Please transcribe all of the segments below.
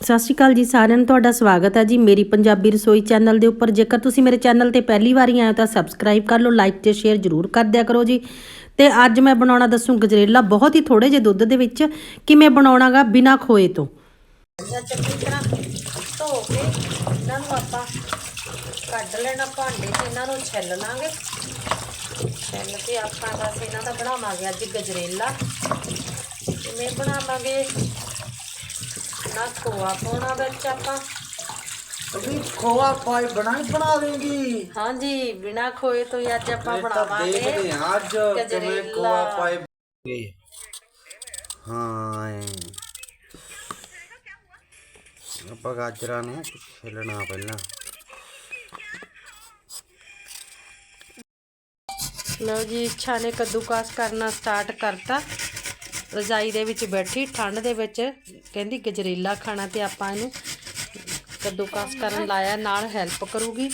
ਸਤਿ ਸ਼੍ਰੀ ਅਕਾਲ ਜੀ, ਸਾਰਿਆਂ ਨੂੰ ਤੁਹਾਡਾ ਸਵਾਗਤ ਹੈ ਜੀ ਮੇਰੀ ਪੰਜਾਬੀ ਰਸੋਈ ਚੈਨਲ ਦੇ ਉੱਪਰ। ਜੇਕਰ ਤੁਸੀਂ ਮੇਰੇ ਚੈਨਲ ਤੇ ਪਹਿਲੀ ਵਾਰੀ ਆਏ ਹੋ ਤਾਂ ਸਬਸਕ੍ਰਾਈਬ ਕਰ ਲਓ ਲਾਈਕ ਤੇ ਸ਼ੇਅਰ ਜ਼ਰੂਰ ਕਰ ਦਿਆ ਕਰੋ ਜੀ। ਤੇ ਅੱਜ ਮੈਂ ਬਣਾਉਣਾ ਦੱਸੂ ਗਜਰੇਲਾ ਬਹੁਤ ਹੀ ਥੋੜੇ ਜਿਹੇ ਦੁੱਧ ਦੇ ਵਿੱਚ ਕਿਵੇਂ ਬਣਾਉਣਾਗਾ ਬਿਨਾ ਖੋਏ ਤੋਂ। ਚੰਗੀ ਤਰ੍ਹਾਂ ਧੋ ਕੇ ਇਹਨਾਂ ਨੂੰ ਆਪਾਂ ਕੱਢ ਲੈਣਾ ਭਾਂਡੇ 'ਚ ਇਹਨਾਂ ਨੂੰ ਛਿੱਲ ਲਾਂਗੇ ਛਿੱਲ ਕੇ ਆਪਾਂ ਬਸ ਇਹਨਾਂ ਦਾ ਬਣਾਵਾਂਗੇ ਅੱਜ ਗਜਰੇਲਾ। ਕਿਵੇਂ ਬਣਾਵਾਂਗੇ ਨਾ ਖੋਆ ਪਾਉਣਾ ਵਿੱਚ ਆਪਾਂ ਅਭੀ ਖੋਆ ਪਾਈ ਬਣਾਈ ਬਣਾ ਦੇਂਗੀ ਹਾਂਜੀ ਬਿਨਾ ਖੋਏ ਤੋਂ ਹੀ ਅੱਜ ਆਪਾਂ ਬਣਾਵਾਂਗੇ ਦੇਖਦੇ ਹਾਂ ਅੱਜ ਕਿਵੇਂ ਗਜਰੇਲਾ। ਖੋਆ ਪਾਈ ਬਣਾਉਂਗੇ। ਹਾਂ ਐਂ। ਆਪਾਂ ਗਾਜਰਾਂ ਨੇ ਛਿੱਲਣਾ ਪਹਿਲਾਂ ਲਓ ਜੀ ਇੱਛਾ ਨੇ ਕੱਦੂਕਾਸ ਕਰਨਾ ਸਟਾਰਟ ਕਰਤਾ ਰਜਾਈ ਦੇ ਵਿੱਚ ਬੈਠੀ, ਠੰਡ ਦੇ ਵਿੱਚ ਕਹਿੰਦੀ ਗਜਰੇਲਾ ਖਾਣਾ ਤੇ ਆਪਾਂ ਇਹਨੂੰ ਕੱਦੂਕਾਸ ਕਰਨ ਲਾਇਆ, ਨਾਲ ਹੈਲਪ ਕਰੂਗੀ।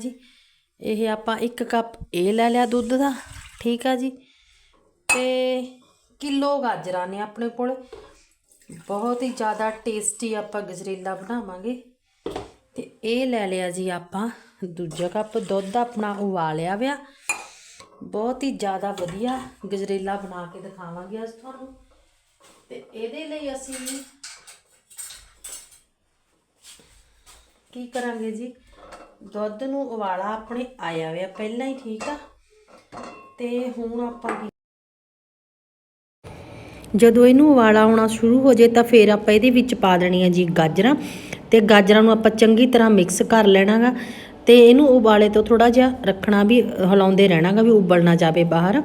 ਜੀ, ਇਹ ਆਪਾਂ 1 ਕੱਪ ਇਹ ਲੈ ਲਿਆ ਦੁੱਧ ਦਾ, ਠੀਕ ਆ ਜੀ? ਤੇ ਕਿਲੋ ਗਾਜਰਾਂ ਨੇ ਆਪਣੇ ਕੋਲ। ਬਹੁਤ ਹੀ ਜ਼ਿਆਦਾ ਟੇਸਟੀ ਆਪਾਂ ਗਜਰੇਲਾ ਬਣਾਵਾਂਗੇ। ਤੇ ਇਹ ਲੈ ਲਿਆ ਜੀ ਆਪਾਂ, ਦੂਜਾ ਕੱਪ ਦੁੱਧ ਆਪਣਾ ਉਬਾਲਿਆ ਵਿਆ ਬਹੁਤ ਹੀ ਜ਼ਿਆਦਾ ਵਧੀਆ ਗਜਰੇਲਾ ਬਣਾ ਕੇ ਦਿਖਾਵਾਂਗੇ ਅੱਜ ਤੁਹਾਨੂੰ। ਤੇ ਇਹਦੇ ਲਈ ਅਸੀਂ ਕੀ ਕਰਾਂਗੇ ਜੀ? ਦੁੱਧ ਨੂੰ ਉਬਾਲਾ ਆਪਣੇ ਆਇਆ ਵਿਆ ਪਹਿਲਾਂ ਹੀ ਠੀਕ ਆ। ਤੇ ਹੁਣ ਆਪਾਂ ਜਦੋਂ ਇਹਨੂੰ ਉਬਾਲਾ ਆਉਣਾ ਸ਼ੁਰੂ ਹੋ ਜੇ ਤਾਂ ਫਿਰ ਆਪਾਂ ਇਹਦੇ ਵਿੱਚ ਪਾ ਦੇਣੀ ਦੇਣੀਆਂ ਜੀ ਗਾਜਰਾਂ। ਤੇ ਗਾਜਰਾਂ ਨੂੰ ਆਪਾਂ ਚੰਗੀ ਤਰ੍ਹਾਂ ਮਿਕਸ ਕਰ ਲੈਣਾਗਾ। ਤੇ ਇਹਨੂੰ ਉਬਾਲੇ ਤੋਂ ਥੋੜਾ ਜਿਹਾ ਰੱਖਣਾ ਵੀ ਹਿਲਾਉਂਦੇ ਰਹਿਣਾਗਾ ਵੀ ਉਬਲ ਨਾ ਜਾਵੇ ਬਾਹਰ।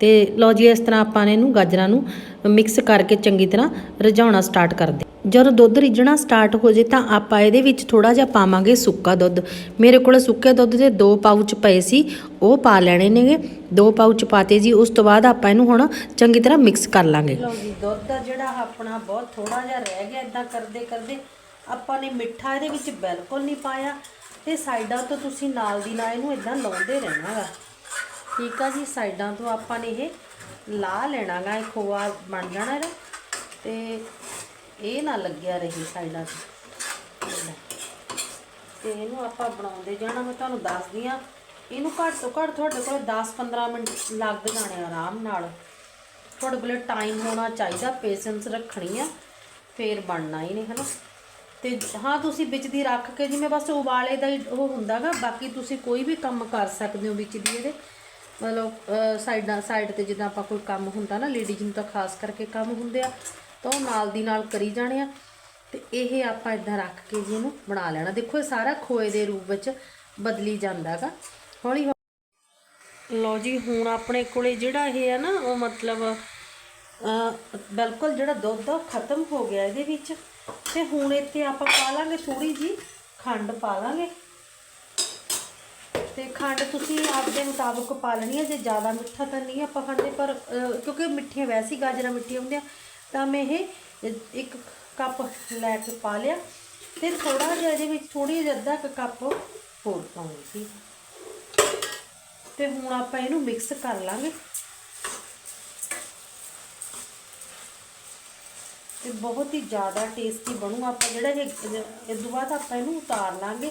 ਤੇ ਲਓ ਜੀ, ਇਸ ਤਰ੍ਹਾਂ ਆਪਾਂ ਨੇ ਇਹਨੂੰ ਗਾਜਰਾਂ ਨੂੰ ਮਿਕਸ ਕਰਕੇ ਚੰਗੀ ਤਰ੍ਹਾਂ ਰਝਾਉਣਾ ਸਟਾਰਟ ਕਰ ਦੇ ਜਦੋਂ ਦੁੱਧ ਰਿੱਝਣਾ ਸਟਾਰਟ ਹੋ ਜੇ ਤਾਂ ਆਪਾਂ ਇਹਦੇ ਵਿੱਚ ਥੋੜਾ ਜਿਹਾ ਪਾਵਾਂਗੇ ਸੁੱਕਾ ਦੁੱਧ। ਮੇਰੇ ਕੋਲ ਸੁੱਕੇ ਦੁੱਧ ਦੇ ਦੋ ਪਾਊਚ ਪਏ ਸੀ, ਉਹ ਪਾ ਲੈਣੇ ਨੇਗੇ। ਦੋ ਪਾਊਚ ਪਾਤੇ ਜੀ, ਉਸ ਤੋਂ ਬਾਅਦ ਆਪਾਂ ਇਹਨੂੰ ਹੁਣ ਚੰਗੀ ਤਰ੍ਹਾਂ ਮਿਕਸ ਕਰ ਲਾਂਗੇ। ਲਓ ਜੀ, ਦੁੱਧ ਦਾ ਜਿਹੜਾ ਆਪਣਾ ਬਹੁਤ ਥੋੜਾ ਜਿਹਾ ਰਹਿ ਗਿਆ ਇਦਾਂ ਕਰਦੇ ਕਰਦੇ ਆਪਾਂ ਨੇ ਮਿੱਠਾ ਇਹਦੇ ਵਿੱਚ ਬਿਲਕੁਲ ਨਹੀਂ ਪਾਇਆ। ਤੇ ਸਾਈਡਾਂ ਤੋਂ ਤੁਸੀਂ ਨਾਲ ਦੀ ਨਾਲ ਇਹਨੂੰ ਇਦਾਂ ਲਾਉਂਦੇ ਰਹਿਣਾਗਾ। ਠੀਕ ਆ ਜੀ, ਸਾਈਡਾਂ ਤੋਂ ਆਪਾਂ ਨੇ ਇਹ ਲਾ ਲੈਣਾਗਾ, ਇਹ ਖੋਆ ਬਣ ਜਾਣਾ ਇਹਦਾ। ਤੇ ਇਹ ਨਾ ਲੱਗਿਆ ਰਹੀ ਸਾਈਡਾਂ ਤੇ। ਲੈ। ਤੇ ਇਹਨੂੰ ਆਪਾਂ ਬਣਾਉਂਦੇ ਜਾਣਾ, ਮੈਂ ਤੁਹਾਨੂੰ ਦੱਸਦੀ ਆ। ਇਹਨੂੰ ਘੱਟ ਤੋਂ ਘੱਟ ਤੁਹਾਡੇ ਕੋਲ 10-15 ਮਿੰਟ ਲੱਗ ਜਾਣੇ ਆਰਾਮ ਨਾਲ। ਤੁਹਾਡੇ ਕੋਲ ਟਾਈਮ ਹੋਣਾ ਚਾਹੀਦਾ ਪੇਸ਼ੈਂਸ ਰੱਖਣੀ ਆ, ਫੇਰ ਬਣਨਾ ਹੀ ਨਹੀਂ ਹਨਾ। ਤੇ ਹਾਂ, ਤੁਸੀਂ ਵਿੱਚ ਦੀ ਰੱਖ ਕੇ ਜਿਵੇਂ ਬਸ ਉਬਾਲੇ ਦਾ ਹੀ ਉਹ ਹੁੰਦਾਗਾ ਬਾਕੀ ਤੁਸੀਂ ਕੋਈ ਵੀ ਕੰਮ ਕਰ ਸਕਦੇ ਹੋ ਵਿੱਚ ਦੀ ਇਹਦੇ। ਮਤਲਬ ਸਾਈਡਾਂ, ਸਾਈਡ ਤੇ ਜਿੱਦਾਂ ਆਪਾਂ ਕੋਈ ਕੰਮ ਹੁੰਦਾ ਨਾ ਲੇਡੀਜ਼ ਨੂੰ ਤਾਂ ਖਾਸ ਕਰਕੇ ਕੰਮ ਹੁੰਦੇ ਆ, ਤਾਂ ਉਹ ਨਾਲ ਦੀ ਨਾਲ ਕਰੀ ਜਾਣੇ ਆ। ਤੇ ਇਹ ਆਪਾਂ ਇਦਾਂ ਰੱਖ ਕੇ ਜੀ ਇਹਨੂੰ ਬਣਾ ਲੈਣਾ। ਦੇਖੋ, ਇਹ ਸਾਰਾ ਖੋਏ ਦੇ ਰੂਪ ਵਿੱਚ ਬਦਲੀ ਜਾਂਦਾਗਾ ਹੌਲੀ ਹੌਲੀ ਲਓ ਜੀ, ਹੁਣ ਆਪਣੇ ਕੋਲੇ ਜਿਹੜਾ ਇਹ ਹੈ ਨਾ, ਉਹ ਮਤਲਬ ਬਿਲਕੁਲ ਜਿਹੜਾ ਦੁੱਧ ਆ, ਉਹ ਖਤਮ ਹੋ ਗਿਆ ਇਹਦੇ ਵਿੱਚ। ਤੇ ਹੁਣ ਇੱਥੇ ਆਪਾਂ ਪਾ ਲਾਂਗੇ ਥੋੜੀ ਜੀ ਖੰਡ ਪਾ ਲਾਂਗੇ। ਤੇ ਖੰਡ ਤੁਸੀਂ ਆਪਦੇ ਮੁਤਾਬਕ ਪਾ ਲੈਣੀ ਹੈ ਜੇ ਜ਼ਿਆਦਾ ਮਿੱਠਾ ਤਾਂ ਨਹੀਂ ਆਪਾਂ ਖਾਂਦੇ, ਪਰ ਕਿਉਂਕਿ ਮਿੱਠੀਆਂ ਵੈਸੇ ਗਾਜਰਾਂ ਮਿੱਠੀਆਂ ਹੁੰਦੀਆਂ, ਤਾਂ ਮੈਂ ਇਹ ਇੱਕ ਕੱਪ ਲੈ ਕੇ ਪਾ ਲਿਆ। ਤੇ ਥੋੜਾ ਜਿਹਾ ਇਹਦੇ ਵਿੱਚ ਥੋੜੀ ਜਿਹੀ ਅੱਧਾ ਕੱਪ ਹੋਰ ਪਾਉਂਗੀ। ਸੀ ਤੇ ਹੁਣ ਆਪਾਂ ਇਹਨੂੰ ਮਿਕਸ ਕਰ ਲਾਂਗੇ। ਤੇ ਬਹੁਤ ਹੀ ਜ਼ਿਆਦਾ ਟੇਸਟੀ ਬਣੂ ਆਪਾਂ ਜਿਹੜਾ ਇਹ ਇਸ ਤੋਂ ਬਾਅਦ ਆਪਾਂ ਇਹਨੂੰ ਉਤਾਰ ਲਾਂਗੇ।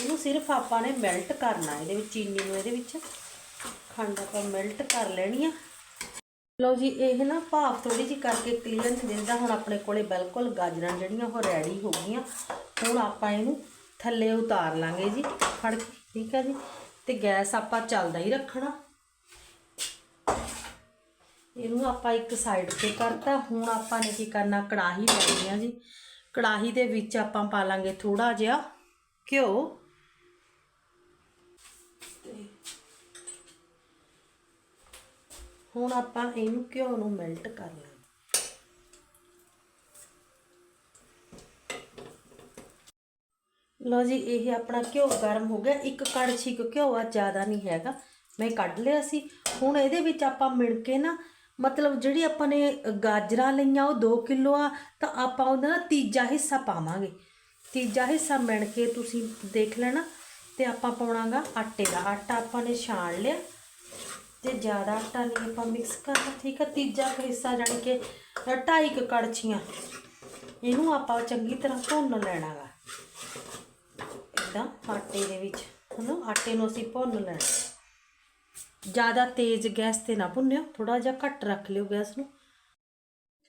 ਇਹਨੂੰ ਸਿਰਫ ਆਪਾਂ ਨੇ ਮੈਲਟ ਕਰਨਾ ਇਹਦੇ ਵਿੱਚ, ਚੀਨੀ ਨੂੰ ਇਹਦੇ ਵਿੱਚ। ਖੰਡ ਆਪਾਂ ਮੈਲਟ ਕਰ ਲੈਣੀ ਆ। ਲਓ ਜੀ, ਇਹ ਨਾ ਭਾਫ ਥੋੜੀ ਜਿਹੀ ਕਰਕੇ ਕਲੀਅਰ ਨਹੀਂ ਦਿੰਦਾ। ਹੁਣ ਆਪਣੇ ਕੋਲੇ ਬਿਲਕੁਲ ਗਾਜਰਾਂ ਜਿਹੜੀਆਂ ਉਹ ਰੈਡੀ ਹੋ ਗਈਆਂ। ਹੁਣ ਆਪਾਂ ਇਹਨੂੰ ਥੱਲੇ ਉਤਾਰ ਲਾਂਗੇ ਜੀ, ਫੜ ਕੇ, ਠੀਕ ਹੈ ਜੀ? ਤੇ ਗੈਸ ਆਪਾਂ ਚੱਲਦਾ ਹੀ ਰੱਖਣਾ। ਇਹਨੂੰ ਆਪਾਂ ਇੱਕ ਸਾਈਡ ਤੇ ਕਰਤਾ। ਹੁਣ ਆਪਾਂ ਨੇ ਕੀ ਕਰਨਾ? ਕੜਾਹੀ ਲੈਣੀ ਆ ਜੀ। ਕੜਾਹੀ ਦੇ ਵਿੱਚ ਆਪਾਂ ਪਾ ਲਾਂਗੇ ਥੋੜਾ ਜਿਹਾ ਘਿਓ। ਹੁਣ ਆਪਾਂ ਇਹਨੂੰ ਘਿਓ ਨੂੰ ਮੈਲਟ ਕਰ ਲਾਂਗੇ। ਲਓ ਜੀ, ਇਹ ਆਪਣਾ ਘਿਓ ਗਰਮ ਹੋ ਗਿਆ। ਇੱਕ ਕੜਛੀ ਕੁ ਘਿਓ ਆ, ਜ਼ਿਆਦਾ ਨਹੀਂ ਹੈਗਾ। ਮੈਂ ਕੱਢ ਲਿਆ ਸੀ। ਹੁਣ ਇਹਦੇ ਵਿੱਚ ਆਪਾਂ ਮਿਣ ਕੇ ਨਾ ਮਤਲਬ ਜਿਹੜੀ ਆਪਾਂ ਨੇ ਗਾਜਰਾਂ ਲਈਆਂ, ਉਹ 2 ਕਿਲੋ ਆ, ਤਾਂ ਆਪਾਂ ਉਹਦਾ ਨਾ ਤੀਜਾ ਹਿੱਸਾ ਪਾਵਾਂਗੇ। ਤੀਜਾ ਹਿੱਸਾ ਮਿਣ ਕੇ ਤੁਸੀਂ ਦੇਖ ਲੈਣਾ, ਤੇ ਆਪਾਂ ਪਾਉਣਾਗਾ ਆਟੇ ਦਾ। ਆਟਾ ਆਪਾਂ ਨੇ ਛਾਣ ਲਿਆ, ਤੇ ਜ਼ਿਆਦਾ ਆਟਾ ਨਹੀਂ ਆਪਾਂ ਮਿਕਸ ਕਰਨਾ, ਠੀਕ ਆ? ਤੀਜਾ ਹਿੱਸਾ ਜਾਣੀ ਕਿ ਢਾਈ ਕੁ ਕੜਛੀਆਂ। ਇਹਨੂੰ ਆਪਾਂ ਚੰਗੀ ਤਰ੍ਹਾਂ ਭੁੰਨ ਲੈਣਾ ਗਾ ਇਦਾਂ ਆਟੇ ਦੇ ਵਿੱਚ, ਹਨਾ? ਆਟੇ ਨੂੰ ਅਸੀਂ ਭੁੰਨ ਲੈਣਾ। ਜ਼ਿਆਦਾ ਤੇਜ਼ ਗੈਸ ਤੇ ਨਾ ਭੁੰਨਿਓ ਥੋੜਾ ਜਿਹਾ ਘੱਟ ਰੱਖ ਲਿਓ ਗੈਸ ਨੂੰ।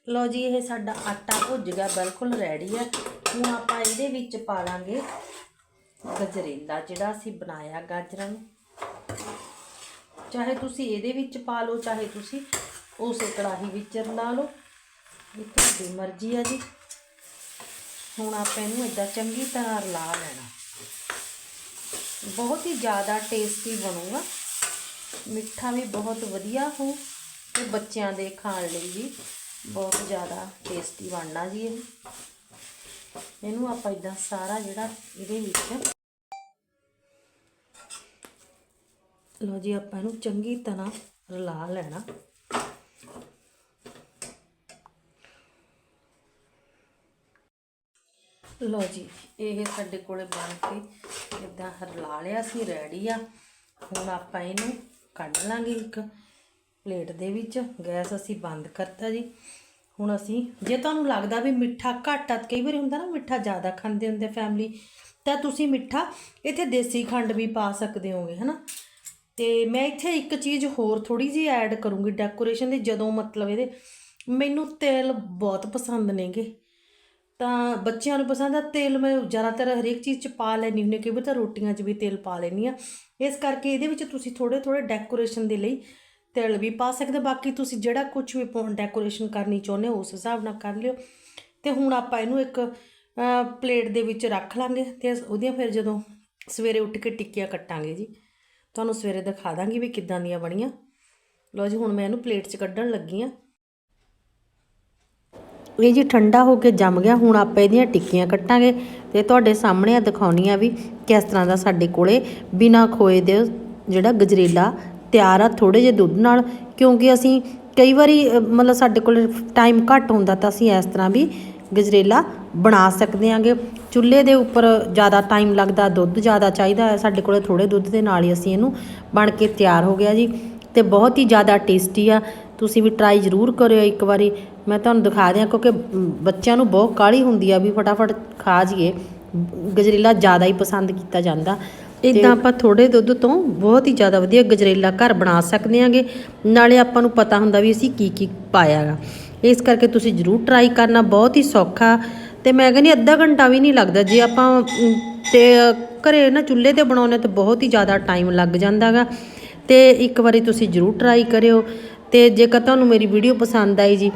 ਲਓ ਜੀ, ਇਹ ਸਾਡਾ ਆਟਾ ਭੁੱਜ ਗਿਆ, ਬਿਲਕੁਲ ਰੈਡੀ ਹੈ ਹੁਣ ਆਪਾਂ ਇਹਦੇ ਵਿੱਚ ਪਾ ਲਾਂਗੇ ਗਜਰੇਲਾ, ਜਿਹੜਾ ਅਸੀਂ ਬਣਾਇਆ ਗਾਜਰਾਂ ਨੂੰ। ਚਾਹੇ ਤੁਸੀਂ ਇਹਦੇ ਵਿੱਚ ਪਾ ਲਓ, ਚਾਹੇ ਤੁਸੀਂ ਉਸੇ ਕੜਾਹੀ ਵਿੱਚ ਰਲਾ ਲਓ। ਇਹ ਤੁਹਾਡੀ ਮਰਜ਼ੀ ਹੈ ਜੀ। ਹੁਣ ਆਪਾਂ ਇਹਨੂੰ ਇਦਾਂ ਚੰਗੀ ਤਰ੍ਹਾਂ ਰਲਾ ਲੈਣਾ। ਬਹੁਤ ਹੀ ਜ਼ਿਆਦਾ ਟੇਸਟੀ ਬਣੂਗਾ। ਮਿੱਠਾ ਵੀ ਬਹੁਤ ਵਧੀਆ ਹੋ ਤੇ ਬੱਚਿਆਂ ਦੇ ਖਾਣ ਲਈ ਵੀ ਬਹੁਤ ਜ਼ਿਆਦਾ ਟੇਸਟੀ ਬਣਨਾ ਜੀ ਇਹ। ਇਹਨੂੰ ਆਪਾਂ ਇਦਾਂ ਸਾਰਾ ਜਿਹੜਾ ਇਹਦੇ ਵਿੱਚ ਲਓ ਜੀ, ਆਪਾਂ ਇਹਨੂੰ ਚੰਗੀ ਤਰ੍ਹਾਂ ਰਲਾ ਲੈਣਾ। ਲਓ ਜੀ, ਇਹ ਸਾਡੇ ਕੋਲੇ ਬਣ ਕੇ ਇਦਾਂ ਰਲਾ ਲਿਆ ਸੀ ਰੈਡੀ ਆ। ਹੁਣ ਆਪਾਂ ਇਹਨੂੰ ਕੱਢ ਲਾਂਗੇ ਇੱਕ ਪਲੇਟ ਦੇ ਵਿੱਚ। ਗੈਸ ਅਸੀਂ ਬੰਦ ਕਰਤਾ ਜੀ। ਹੁਣ ਅਸੀਂ, ਜੇ ਤੁਹਾਨੂੰ ਲੱਗਦਾ ਵੀ ਮਿੱਠਾ ਘੱਟ ਆ, ਕਈ ਵਾਰੀ ਹੁੰਦਾ ਨਾ ਮਿੱਠਾ ਜ਼ਿਆਦਾ ਖਾਂਦੇ ਹੁੰਦੇ ਫੈਮਿਲੀ ਤਾਂ ਤੁਸੀਂ ਮਿੱਠਾ, ਇੱਥੇ ਦੇਸੀ ਖੰਡ ਵੀ ਪਾ ਸਕਦੇ ਹੋਗੇ, ਹਨਾ? ਤੇ ਮੈਂ ਇੱਥੇ ਇੱਕ ਚੀਜ਼ ਹੋਰ ਥੋੜੀ ਜਿਹੀ ਐਡ ਕਰੂੰਗੀ ਡੈਕੋਰੇਸ਼ਨ ਦੀ, ਜਦੋਂ ਮਤਲਬ ਇਹਦੇ, ਮੈਨੂੰ ਤੇਲ ਬਹੁਤ ਪਸੰਦ ਨੇਗੇ। ਤਾਂ ਬੱਚਿਆਂ ਨੂੰ ਪਸੰਦ ਆ, ਤੇਲ ਮੈਂ ਜ਼ਿਆਦਾਤਰ ਹਰੇਕ ਚੀਜ਼ 'ਚ ਪਾ ਲੈਣੀ ਹੁੰਦੀ ਕਈ ਵਾਰ ਤਾਂ ਰੋਟੀਆਂ 'ਚ ਵੀ ਤੇਲ ਪਾ ਲੈਣੀ ਆ ਇਸ ਕਰਕੇ ਇਹਦੇ ਵਿੱਚ ਤੁਸੀਂ ਥੋੜੇ ਥੋੜੇ ਡੈਕੋਰੇਸ਼ਨ ਦੇ ਲਈ ਤੇਲ ਵੀ ਪਾ ਸਕਦੇ ਬਾਕੀ ਤੁਸੀਂ ਜਿਹੜਾ ਕੁਝ ਵੀ ਡੈਕੋਰੇਸ਼ਨ ਕਰਨੀ ਚਾਹੁੰਦੇ ਹੋ, ਉਸ ਹਿਸਾਬ ਨਾਲ ਕਰ ਲਿਓ। ਤੇ ਹੁਣ ਆਪਾਂ ਇਹਨੂੰ ਇੱਕ ਪਲੇਟ ਦੇ ਵਿੱਚ ਰੱਖ ਲਾਂਗੇ ਤੇ ਉਹਦੀਆਂ ਫਿਰ ਜਦੋਂ ਸਵੇਰੇ ਉੱਠ ਕੇ ਟਿੱਕੀਆਂ ਕੱਟਾਂਗੇ ਜੀ, ਤੁਹਾਨੂੰ ਸਵੇਰੇ ਦਿਖਾ ਦਾਂਗੀ ਵੀ ਕਿੱਦਾਂ ਦੀਆਂ ਬਣੀਆਂ। ਲਓ ਜੀ, ਹੁਣ ਮੈਂ ਇਹਨੂੰ ਪਲੇਟ 'ਚ ਕੱਢਣ ਲੱਗੀ ਆ ਇਹ ਜੀ ਠੰਡਾ ਹੋ ਕੇ ਜੰਮ ਗਿਆ, ਹੁਣ ਆਪਾਂ ਇਹਦੀਆਂ ਟਿੱਕੀਆਂ ਕੱਟਾਂਗੇ ਤੇ ਤੁਹਾਡੇ ਸਾਹਮਣੇ ਆ ਦਿਖਾਉਣੀ ਆ ਵੀ ਕਿਸ ਤਰ੍ਹਾਂ ਦਾ ਸਾਡੇ ਕੋਲੇ ਬਿਨਾ ਖੋਏ ਦੇ ਜਿਹੜਾ ਗਜਰੇਲਾ ਤਿਆਰ ਆ ਥੋੜੇ ਜਿਹੇ ਦੁੱਧ ਨਾਲ, ਕਿਉਂਕਿ ਅਸੀਂ ਕਈ ਵਾਰੀ ਮਤਲਬ ਸਾਡੇ ਕੋਲ ਟਾਈਮ ਘੱਟ ਹੁੰਦਾ ਤਾਂ ਅਸੀਂ ਇਸ ਤਰ੍ਹਾਂ ਵੀ ਗਜਰੇਲਾ ਬਣਾ ਸਕਦੇ ਆਂਗੇ। ਚੁੱਲ੍ਹੇ ਦੇ ਉੱਪਰ ਜ਼ਿਆਦਾ ਟਾਈਮ ਲੱਗਦਾ, ਦੁੱਧ ਜ਼ਿਆਦਾ ਚਾਹੀਦਾ ਹੈ, ਸਾਡੇ ਕੋਲੇ ਥੋੜੇ ਦੁੱਧ ਦੇ ਨਾਲ ਹੀ ਅਸੀਂ ਇਹਨੂੰ ਬਣ ਕੇ ਤਿਆਰ ਹੋ ਗਿਆ ਜੀ। ਤੇ ਬਹੁਤ ਹੀ ਜ਼ਿਆਦਾ ਟੇਸਟੀ ਆ, ਤੁਸੀਂ ਵੀ ਟਰਾਈ ਜ਼ਰੂਰ ਕਰਿਓ ਇੱਕ ਵਾਰੀ। ਮੈਂ ਤੁਹਾਨੂੰ ਦਿਖਾ ਦਿਆਂ ਕਿਉਂਕਿ ਬੱਚਿਆਂ ਨੂੰ ਬਹੁਤ ਕਾਹਲੀ ਹੁੰਦੀ ਆ ਵੀ ਫਟਾਫਟ ਖਾ ਜੀਏ ਗਜਰੇਲਾ ਜ਼ਿਆਦਾ ਹੀ ਪਸੰਦ ਕੀਤਾ ਜਾਂਦਾ। ਇਦਾਂ ਆਪਾਂ ਥੋੜੇ ਦੁੱਧ ਤੋਂ ਬਹੁਤ ਹੀ ਜ਼ਿਆਦਾ ਵਧੀਆ ਗਜਰੇਲਾ ਘਰ ਬਣਾ ਸਕਦੇ ਆਂਗੇ। ਨਾਲੇ ਆਪਾਂ ਨੂੰ ਪਤਾ ਹੁੰਦਾ ਵੀ ਅਸੀਂ ਕੀ ਕੀ ਪਾਇਆਗਾ ਇਸ ਕਰਕੇ ਤੁਸੀਂ ਜ਼ਰੂਰ ਟਰਾਈ ਕਰਨਾ ਬਹੁਤ ਹੀ ਸੌਖਾ। ਤੇ ਮੈਂ ਕਹਿੰਦੀ ਅੱਧਾ ਘੰਟਾ ਵੀ ਨਹੀਂ ਲੱਗਦਾ। ਜੇ ਆਪਾਂ ਅਮ, ਤੇ ਘਰੇ ਨਾ ਚੁੱਲ੍ਹੇ ਤੇ ਬਣਾਉਣੇ ਤਾਂ ਬਹੁਤ ਹੀ ਜ਼ਿਆਦਾ ਟਾਈਮ ਲੱਗ ਜਾਂਦਾਗਾ ਤੇ ਇੱਕ ਵਾਰੀ ਤੁਸੀਂ ਜ਼ਰੂਰ ਟਰਾਈ ਕਰਿਓ। ਤੇ ਜੇਕਰ ਤੁਹਾਨੂੰ ਮੇਰੀ ਵੀਡੀਓ ਪਸੰਦ ਆਈ ਜੀ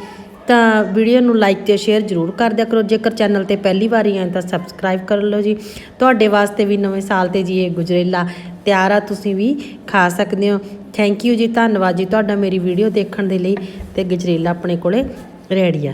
ਤਾਂ ਵੀਡੀਓ ਨੂੰ ਲਾਈਕ ਤੇ ਸ਼ੇਅਰ ਜ਼ਰੂਰ ਕਰ ਦਿਆ ਕਰੋ। ਜੇਕਰ ਚੈਨਲ ਤੇ ਪਹਿਲੀ ਵਾਰੀ ਆਏ ਤਾਂ ਸਬਸਕ੍ਰਾਈਬ ਕਰ ਲਓ ਜੀ। ਤੁਹਾਡੇ ਵਾਸਤੇ ਵੀ ਨਵੇਂ ਸਾਲ ਤੇ ਜੀ ਇਹ ਗੁਜਰੇਲਾ ਤਿਆਰ ਆ, ਤੁਸੀਂ ਵੀ ਖਾ ਸਕਦੇ ਹੋ। ਥੈਂਕ ਯੂ ਜੀ, ਧੰਨਵਾਦ ਜੀ। ਤੁਹਾਡਾ ਮੇਰੀ ਵੀਡੀਓ ਦੇਖਣ ਦੇ ਲਈ ਤੇ ਗਜਰੇਲਾ ਆਪਣੇ ਕੋਲੇ ਰੈਡੀ ਆ।